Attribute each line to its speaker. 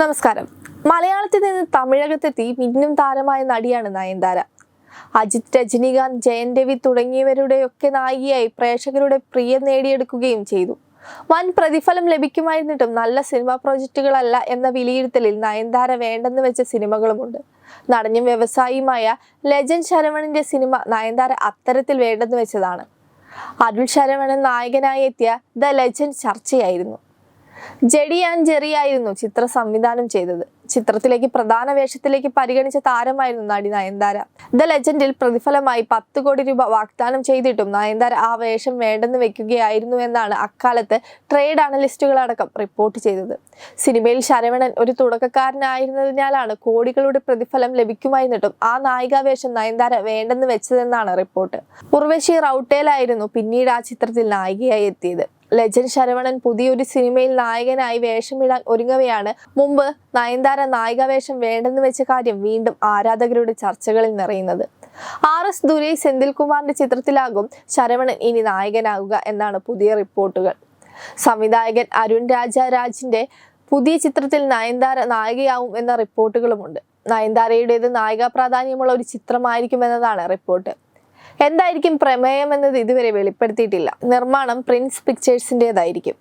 Speaker 1: നമസ്കാരം. മലയാളത്തിൽ നിന്ന് തമിഴകത്തെത്തി മിന്നും താരമായ നടിയാണ് നയൻതാര. അജിത് രജനീകാന്ത് ജയൻ രവി തുടങ്ങിയവരുടെയൊക്കെ നായികയായി പ്രേക്ഷകരുടെ പ്രിയം നേടിയെടുക്കുകയും ചെയ്തു. വൻ പ്രതിഫലം ലഭിക്കുമായിരുന്നിട്ടും നല്ല സിനിമാ പ്രോജക്റ്റുകളല്ല എന്ന വിലയിരുത്തലിൽ നയൻതാര വേണ്ടെന്ന് വെച്ച സിനിമകളുമുണ്ട്. നടനും വ്യവസായിയുമായ ലെജൻ ശരവണിന്റെ സിനിമ നയൻതാര അത്തരത്തിൽ വേണ്ടെന്ന് വെച്ചതാണ്. അരുൾ ശരവണൻ നായകനായി എത്തിയ ദ ലെജൻഡ് ചർച്ചയായിരുന്നു. ജെഡി ആൻഡ് ജെറി ആയിരുന്നു ചിത്ര സംവിധാനം ചെയ്തത്. ചിത്രത്തിലേക്ക് പ്രധാന വേഷത്തിലേക്ക് പരിഗണിച്ച താരമായിരുന്നു നടി നയൻതാര. ദ ലെജൻഡിൽ പ്രതിഫലമായി പത്ത് കോടി രൂപ വാഗ്ദാനം ചെയ്തിട്ടും നയൻതാര ആ വേഷം വേണ്ടെന്ന് വെക്കുകയായിരുന്നു എന്നാണ് അക്കാലത്ത് ട്രേഡ് അനലിസ്റ്റുകളടക്കം റിപ്പോർട്ട് ചെയ്തത്. സിനിമയിൽ ശരവണൻ ഒരു തുടക്കക്കാരനായിരുന്നതിനാലാണ് കോടികളുടെ പ്രതിഫലം ലഭിക്കുമായിരുന്നിട്ടും ആ നായികാവേഷം നയൻതാര വേണ്ടെന്ന് വെച്ചതെന്നാണ് റിപ്പോർട്ട്. ഉർവശി റൌട്ടേലായിരുന്നു പിന്നീട് ആ ചിത്രത്തിൽ നായികയായി എത്തിയത്. ലെജൻ ശരവണൻ പുതിയൊരു സിനിമയിൽ നായകനായി വേഷമിടാൻ ഒരുങ്ങവെയാണ് മുമ്പ് നയൻതാര നായികാവേഷം വേണ്ടെന്ന് വെച്ച കാര്യം വീണ്ടും ആരാധകരുടെ ചർച്ചകളിൽ നിറയുന്നത്. ആർ എസ് ദുരൈ സെന്തിൽകുമാറിന്റെ ചിത്രത്തിലാകും ശരവണൻ ഇനി നായകനാകുക എന്നാണ് പുതിയ റിപ്പോർട്ടുകൾ. സംവിധായകൻ അരുൺ രാജ രാജിന്റെ പുതിയ ചിത്രത്തിൽ നയൻതാര നായികയാവും എന്ന റിപ്പോർട്ടുകളുമുണ്ട്. നയൻതാരയുടേത് നായികാ പ്രാധാന്യമുള്ള ഒരു ചിത്രമായിരിക്കുമെന്നതാണ് റിപ്പോർട്ട്. എന്തായിരിക്കും പ്രമേയം എന്നത് ഇതുവരെ വെളിപ്പെടുത്തിയിട്ടില്ല. നിർമ്മാണം പ്രിൻസ് പിക്ചേഴ്സിന്റെതായിരിക്കും